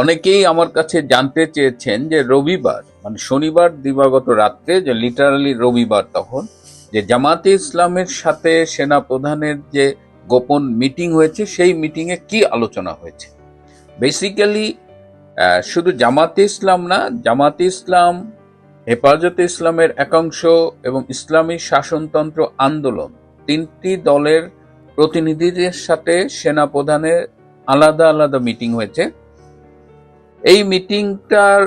অনেকেই আমার কাছে জানতে চেয়েছেন যে রবিবার মানে শনিবার দিবাগত রাত্রে যে লিটারালি রবিবার তখন, যে জামাতে ইসলামের সাথে সেনা প্রধানের যে গোপন মিটিং হয়েছে, সেই মিটিংয়ে কি আলোচনা হয়েছে? বেসিক্যালি শুধু জামাতে ইসলাম না, জামাতে ইসলাম, হেফাজতে ইসলামের একাংশ এবং ইসলামী শাসনতন্ত্র আন্দোলন, তিনটি দলের প্রতিনিধিদের সাথে সেনা প্রধানের আলাদা আলাদা মিটিং হয়েছে। এই মিটিংটার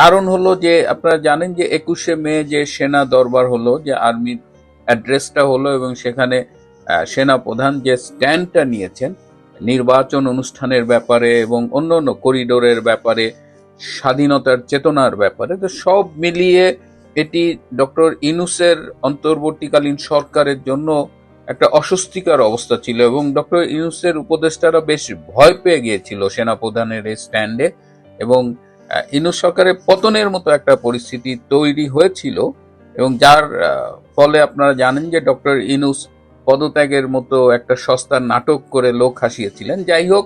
কারণ হলো যে আপনারা জানেন যে একুশে মে যে সেনা দরবার হলো, যে আর্মির অ্যাড্রেসটা হলো এবং সেখানে সেনা প্রধান যে স্ট্যান্ডটা নিয়েছেন, নির্বাচন অনুষ্ঠানের ব্যাপারে এবং অন্য অন্য করিডোরের ব্যাপারে, স্বাধীনতার চেতনার ব্যাপারে, তো সব মিলিয়ে এটি ডক্টর ইনুসের অন্তর্বর্তীকালীন সরকারের জন্য একটা অস্বস্তিকর অবস্থা ছিল এবং ডক্টর ইউনুসের উপদেষ্টারা বেশ ভয় পেয়ে গিয়েছিল সেনাপ্রধানের এই স্ট্যান্ডে। এবং আহ, ইউনুস সরকারের পতনের মতো একটা পরিস্থিতি তৈরি হয়েছিল এবং যার ফলে আপনারা জানেন যে ডক্টর ইনুস পদত্যাগের মতো একটা সস্তার নাটক করে লোক হাসিয়েছিলেন। যাই হোক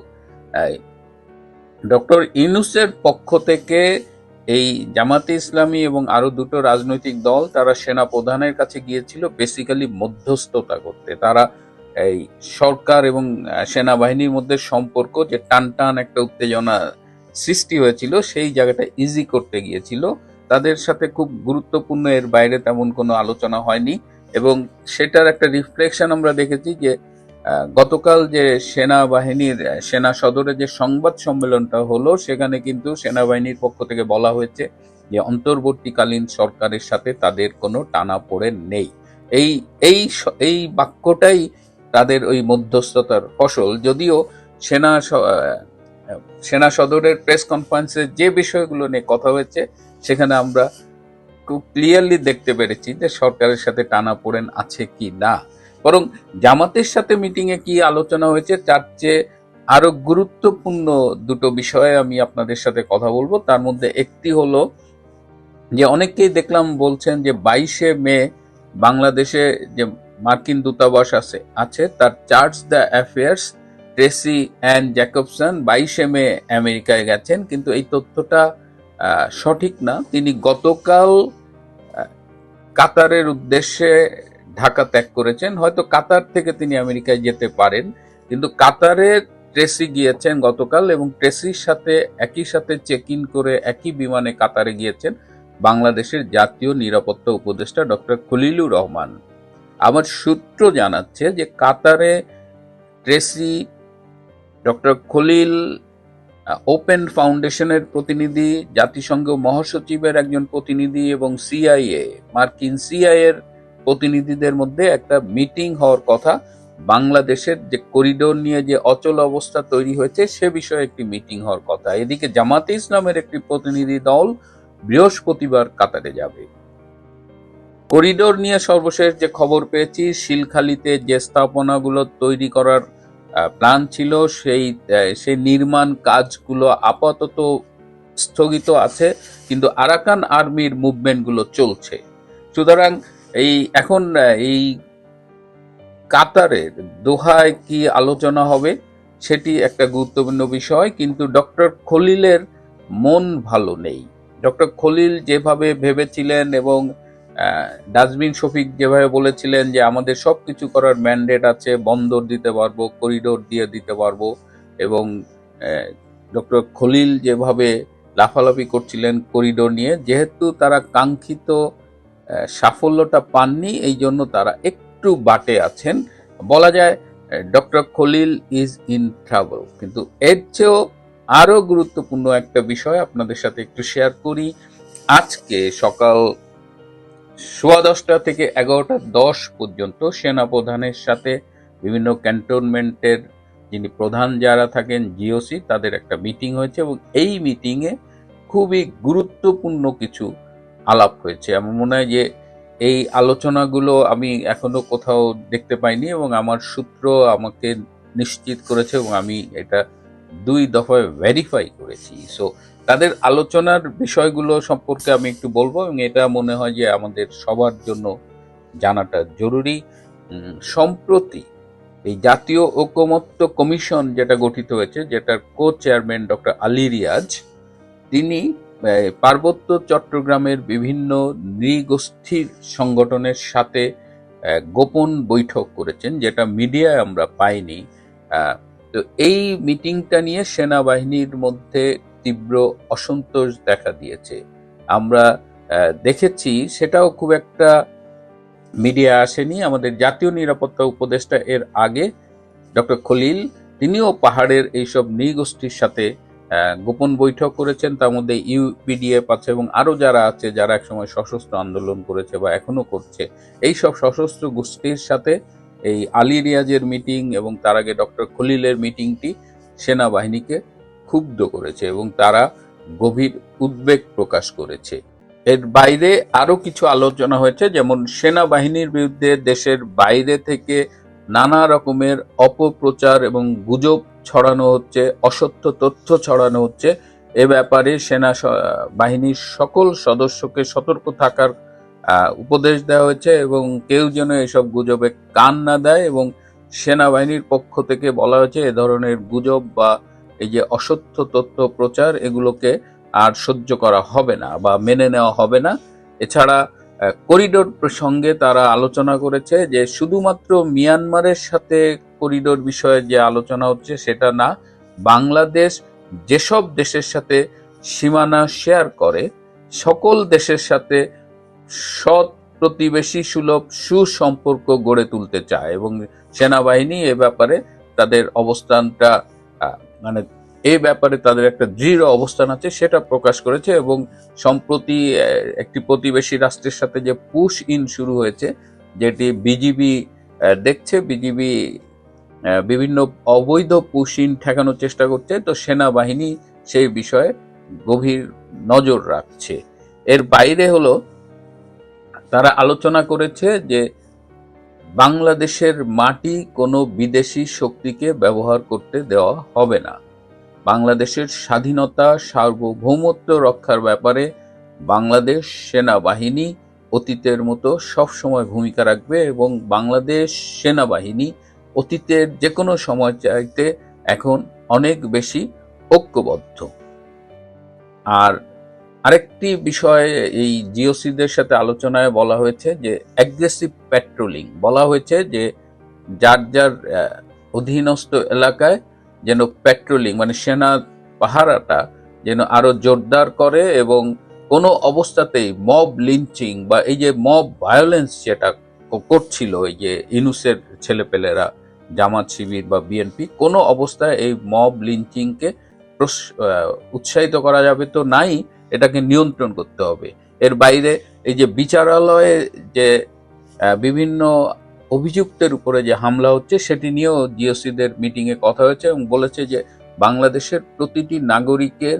ডক্টর ইনুসের পক্ষ থেকে এই জামাতে ইসলামী এবং আরও দুটো রাজনৈতিক দল তারা সেনা প্রধানের কাছে গিয়েছিল বেসিক্যালি মধ্যস্থতা করতে। তারা এই সরকার এবং সেনাবাহিনীর মধ্যে সম্পর্ক যে টান টান একটা উত্তেজনা সৃষ্টি হয়েছিল, সেই জায়গাটা ইজি করতে গিয়েছিল। তাদের সাথে খুব গুরুত্বপূর্ণ, এর বাইরে তেমন কোনো আলোচনা হয়নি এবং সেটার একটা রিফ্লেকশন আমরা দেখেছি যে গতকাল যে সেনাবাহিনীর, সেনা সদরে যে সংবাদ সম্মেলনটা হলো, সেখানে কিন্তু সেনাবাহিনীর পক্ষ থেকে বলা হয়েছে যে, অন্তর্বর্তীকালীন সরকারের সাথে তাদের কোনো টানা পড়ে নেই। এই এই এই বাক্যটাই তাদের ওই মধ্যস্থতার ফসল। যদিও সেনা সেনা সদরের প্রেস কনফারেন্সে যে বিষয়গুলো নিয়ে কথা হয়েছে, সেখানে আমরা খুব ক্লিয়ারলি দেখতে পেরেছি যে সরকারের সাথে টানা পড়েন আছে কি না। বরং জামাতের সাথে মিটিং এ কি আলোচনা হয়েছে, তার চেয়ে আরও গুরুত্বপূর্ণ দুটো বিষয়ে আমি আপনাদের সাথে কথা বলব। তার মধ্যে একটি হলো যে অনেকেই দেখলাম বলছেন যে বাইশে মে বাংলাদেশে যে মার্কিন দূতাবাস আছে আছে, তার chargé d' affaires Tracy Ann Jacobson বাইশে মে আমেরিকায় গেছেন, কিন্তু এই তথ্যটা সঠিক না। তিনি গতকাল কাতারের উদ্দেশ্যে ঢাকা ত্যাগ করেছেন। হয়তো কাতার থেকে তিনি আমেরিকায় যেতে পারেন, কিন্তু কাতারে ট্রেসি গিয়েছেন গতকাল এবং ট্রেসির সাথে, একই সাথে চেক ইন করে একই বিমানে কাতারে গিয়েছেন বাংলাদেশের জাতীয় নিরাপত্তা উপদেষ্টা ডক্টর খলিলুর রহমান। আমার সূত্র জানাচ্ছে যে কাতারে ট্রেসি ডক্টর খলিল ওপেন ফাউন্ডেশনের প্রতিনিধি, জাতিসংঘ মহাসচিবের একজন প্রতিনিধি এবং সিআইএ মার্কিন সিআইএর প্রতিনিধিদের মধ্যে একটা মিটিং হওয়ার কথা। বাংলাদেশের যে করিডোর নিয়ে যে অচল অবস্থা তৈরি হয়েছে, সে বিষয়ে একটি মিটিং হওয়ার কথা। এদিকে জামাতে ইসলামের একটি প্রতিনিধি দল বৃহস্পতিবার কাতারে যাবে। করিডোর নিয়ে সর্বশেষ যে খবর পেয়েছি, শিলখালিতে যে স্থাপনাগুলো তৈরি করার প্ল্যান ছিল সেই সেই নির্মাণ কাজগুলো আপাতত স্থগিত আছে, কিন্তু আরাকান আর্মির মুভমেন্টগুলো চলছে। সুতরাং এই এখন এই কাতারের দোহায় কি আলোচনা হবে সেটি একটা গুরুত্বপূর্ণ বিষয়, কিন্তু ডক্টর খলিলের মন ভালো নেই। ডক্টর খলিল যেভাবে ভেবেছিলেন এবং ডাস্টবিন শফিক যেভাবে বলেছিলেন যে আমাদের সব কিছু করার ম্যান্ডেট আছে, বন্দর দিতে পারব করিডোর দিয়ে দিতে পারব এবং ডক্টর খলিল যেভাবে লাফালাফি করছিলেন করিডোর নিয়ে, যেহেতু তারা কাঙ্ক্ষিত সাফল্যটা পাননি, এই জন্য তারা একটু বাটে আছেন। বলা যায় doctor Khalil is in travel কিন্তু এর চেয়েও আরও গুরুত্বপূর্ণ একটা বিষয় আপনাদের সাথে একটু শেয়ার করি। আজকে সকাল সোয়া দশটা থেকে এগারোটা দশ পর্যন্ত সেনা প্রধানের সাথে বিভিন্ন ক্যান্টনমেন্টের যিনি প্রধান যারা থাকেন জিওসি তাদের একটা মিটিং হয়েছে এবং এই মিটিংয়ে খুবই গুরুত্বপূর্ণ কিছু আলাপ হয়েছে। আমার মনে হয় যে এই আলোচনাগুলো আমি এখনও কোথাও দেখতে পাইনি এবং আমার সূত্র আমাকে নিশ্চিত করেছে এবং আমি এটা দুই দফায় ভেরিফাই করেছি। সো তাদের আলোচনার বিষয়গুলো সম্পর্কে আমি একটু বলব এবং এটা মনে হয় যে আমাদের সবার জন্য জানাটা জরুরি। সম্প্রতি এই জাতীয় ঐকমত্য কমিশন যেটা গঠিত হয়েছে, যেটার co chairman doctor Ali Riaz, তিনি পার্বত্য চট্টগ্রামের বিভিন্ন নৃগোষ্ঠীর সংগঠনের সাথে গোপন বৈঠক করেছেন, যেটা মিডিয়ায় আমরা পাইনি। তো এই মিটিংটা নিয়ে সেনাবাহিনীর মধ্যে তীব্র অসন্তোষ দেখা দিয়েছে। আমরা দেখেছি সেটাও খুব একটা মিডিয়া আসেনি। আমাদের জাতীয় নিরাপত্তা উপদেষ্টা এর আগে ডক্টর খলিল, তিনিও পাহাড়ের এইসব নৃগোষ্ঠীর সাথে গোপন বৈঠক করেছেন। তার মধ্যে ইউপিডিএফ আছে এবং আরও যারা আছে, যারা একসময় সশস্ত্র আন্দোলন করেছে বা এখনও করছে এই সব সশস্ত্র গোষ্ঠীর সাথে এই আলী রিয়াজের মিটিং এবং তার আগে ডক্টর খলিলের মিটিংটি সেনাবাহিনীকে ক্ষুব্ধ করেছে এবং তারা গভীর উদ্বেগ প্রকাশ করেছে। এর বাইরে আরও কিছু আলোচনা হয়েছে, যেমন সেনাবাহিনীর বিরুদ্ধে দেশের বাইরে থেকে নানা রকমের অপপ্রচার এবং গুজব ছড়ানো হচ্ছে, অসত্য তথ্য ছড়ানো হচ্ছে। এ ব্যাপারে সেনা বাহিনীর সকল সদস্যকে সতর্ক থাকার উপদেশ দেওয়া হয়েছে এবং কেউ যেন এসব গুজবে কান না দেয় এবং সেনাবাহিনীর পক্ষ থেকে বলা হয়েছে এ ধরনের গুজব বা এই যে অসত্য তথ্য প্রচার এগুলোকে আর সহ্য করা হবে না বা মেনে নেওয়া হবে না। এছাড়া করিডোর প্রসঙ্গে তারা আলোচনা করেছে যে শুধুমাত্র মিয়ানমারের সাথে করিডোর বিষয়ে যে আলোচনা হচ্ছে সেটা না, বাংলাদেশ যেসব দেশের সাথে সীমানা শেয়ার করে, সকল দেশের সাথে সৎ প্রতিবেশী সুলভ সুসম্পর্ক গড়ে তুলতে চায় এবং সেনাবাহিনী এ ব্যাপারে তাদের অবস্থানটা মানে এই ব্যাপারে তাদের একটা দৃঢ় অবস্থান আছে, সেটা প্রকাশ করেছে এবং সম্প্রতি একটি প্রতিবেশী রাষ্ট্রের সাথে যে পুশ ইন শুরু হয়েছে, যেটি বিজিবি দেখছে, বিজিবি বিভিন্ন অবৈধ পুশ ইন ঠেকানোর চেষ্টা করছে, তো সেনাবাহিনী সেই বিষয়ে গভীর নজর রাখছে। এর বাইরে হলো তারা আলোচনা করেছে যে বাংলাদেশের মাটি কোনো বিদেশি শক্তিকে ব্যবহার করতে দেওয়া হবে না। বাংলাদেশের স্বাধীনতা, সার্বভৌমত্ব রক্ষার ব্যাপারে বাংলাদেশ সেনাবাহিনী অতীতের মতো সবসময় ভূমিকা রাখবে এবং বাংলাদেশ সেনাবাহিনী অতীতের যে কোনো সময় চাইতে এখন অনেক বেশি ঐক্যবদ্ধ। আর আরেকটি বিষয় এই জিওসিদের সাথে আলোচনায় বলা হয়েছে যে অ্যাগ্রেসিভ প্যাট্রোলিং বলা হয়েছে যে যার যার অধীনস্থ এলাকায় যেন প্যাট্রোলিং মানে সেনা পাহারাটা যেন আরও জোরদার করে এবং কোনো অবস্থাতেই মব লিঞ্চিং বা এই যে মব ভায়োলেন্স যেটা করছিল এই যে ইনুসের ছেলেপেলেরা, জামাত শিবির বা বিএনপি কোনো অবস্থায় এই মব লিঞ্চিংকে উৎসাহিত করা যাবে তো নাই। এটাকে নিয়ন্ত্রণ করতে হবে। এর বাইরে এই যে বিচারালয়ে যে বিভিন্ন অভিযুক্তের উপরে যে হামলা হচ্ছে, সেটি নিয়েও জিওসিদের মিটিং এ কথা হয়েছে এবং বলেছে যে বাংলাদেশের প্রতিটি নাগরিকের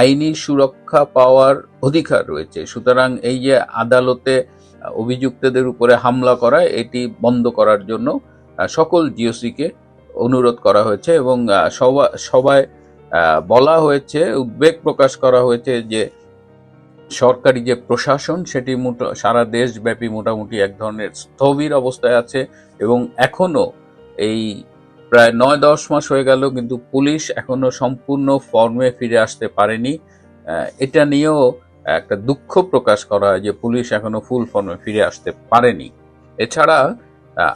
আইনি সুরক্ষা পাওয়ার অধিকার রয়েছে। সুতরাং এই যে আদালতে অভিযুক্তদের উপরে হামলা করা, এটি বন্ধ করার জন্য সকল জিওসিকে অনুরোধ করা হয়েছে এবং সবাই বলা হয়েছে, উদ্বেগ প্রকাশ করা হয়েছে যে সরকারি যে প্রশাসন, সেটি সারা দেশব্যাপী মোটামুটি এক ধরনের স্থবির অবস্থায় আছে এবং এখনও এই প্রায় নয় দশ মাস হয়ে গেল কিন্তু পুলিশ এখনও সম্পূর্ণ ফর্মে ফিরে আসতে পারেনি। এটা নিয়েও একটা দুঃখ প্রকাশ করা হয় যে পুলিশ এখনও ফুল ফর্মে ফিরে আসতে পারেনি। এছাড়া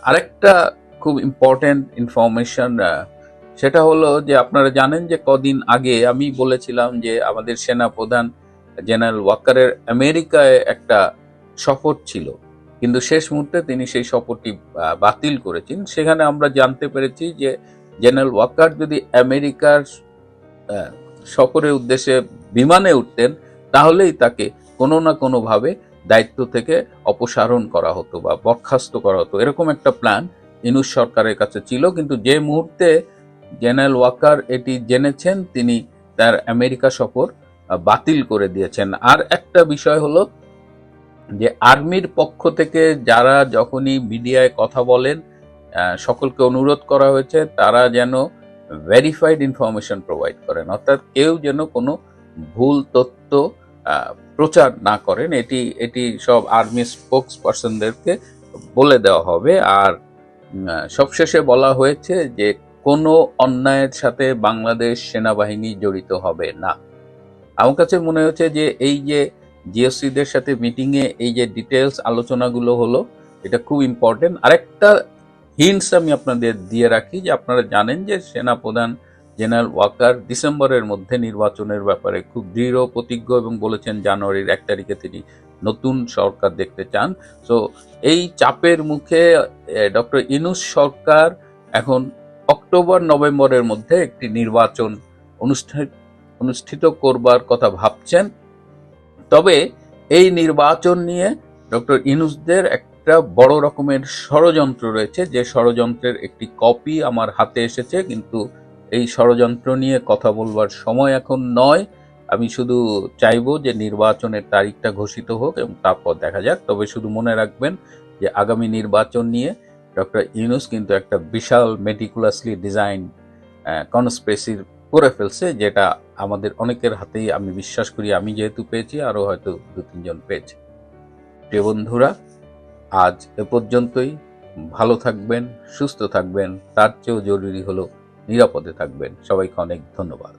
আরেকটা খুব ইম্পর্টেন্ট ইনফরমেশন সেটা হলো যে আপনারা জানেন যে কদিন আগে আমি বলেছিলাম যে আমাদের সেনা প্রধান জেনারেল ওয়াকারের আমেরিকায় একটা সফর ছিল। কিন্তু শেষ মুহূর্তে তিনি সেই সফরটি বাতিল করেছেন। সেখানে আমরা জানতে পেরেছি যে জেনারেল ওয়াকার যদি আমেরিকার সফরের উদ্দেশ্যে বিমানে উঠতেন, তাহলেই তাকে কোনো না কোনোভাবে দায়িত্ব থেকে অপসারণ করা হতো বা বরখাস্ত করা হতো। এরকম একটা প্ল্যান ইনুস সরকারের কাছে ছিল। কিন্তু যে মুহূর্তে জেনারেল ওয়াকার এটি জেনেছেন, তিনি তার আমেরিকা সফর বাতিল করে দিয়েছেন। আর একটা বিষয় হলো যে আর্মির পক্ষ থেকে যারা যখনই মিডিয়ায় কথা বলেন সকলকে অনুরোধ করা হয়েছে, তারা যেন ভেরিফাইড ইনফরমেশন প্রোভাইড করেন। অর্থাৎ কেউ যেন কোনো ভুল তথ্য প্রচার না করেন। এটি এটি সব আর্মি স্পোক্স পার্সনদেরকে বলে দেওয়া হবে। আর সবশেষে বলা হয়েছে যে কোনো অন্যায়ের সাথে বাংলাদেশ সেনাবাহিনী জড়িত হবে না। আমার কাছে মনে হচ্ছে যে এই যে জিএসসিদের সাথে মিটিংয়ে এই যে ডিটেলস আলোচনাগুলো হলো, এটা খুব ইম্পর্টেন্ট আরেকটা হিন্টস আমি আপনাদের দিয়ে রাখি যে আপনারা জানেন যে সেনাপ্রধান জেনারেল ওয়াকার ডিসেম্বরের মধ্যে নির্বাচনের ব্যাপারে খুব দৃঢ়, প্রতিজ্ঞ এবং বলেছেন জানুয়ারির এক তারিখে তিনি নতুন সরকার দেখতে চান। সো এই চাপের মুখে ডক্টর ইনুস সরকার এখন অক্টোবর, নভেম্বরের মধ্যে একটি নির্বাচন অনুষ্ঠান অনুষ্ঠিত করবার কথা ভাবছেন। তবে এই নির্বাচন নিয়ে ডক্টর ইনুসদের একটা বড় রকমের ষড়যন্ত্র রয়েছে। যে ষড়যন্ত্রের একটি কপি আমার হাতে এসেছে, কিন্তু এই ষড়যন্ত্র নিয়ে কথা বলবার সময় এখন নয়। আমি শুধু চাইব যে নির্বাচনের তারিখটা ঘোষিত হোক এবং তারপর দেখা যাক। তবে শুধু মনে রাখবেন যে আগামী নির্বাচন নিয়ে ডক্টর ইউনুস কিন্তু একটা বিশাল মেটিকুলাসলি ডিজাইন কনস্পেসির করে ফেলছে, যেটা আমাদের অনেকের হাতেই আমি বিশ্বাস করি, আমি যেহেতু পেয়েছি আরও হয়তো দু, তিনজন পেয়েছে। প্রিয় বন্ধুরা, আজ এ পর্যন্তই। ভালো থাকবেন, সুস্থ থাকবেন, তার চেয়েও জরুরি হলো নিরাপদে থাকবেন। সবাইকে অনেক ধন্যবাদ।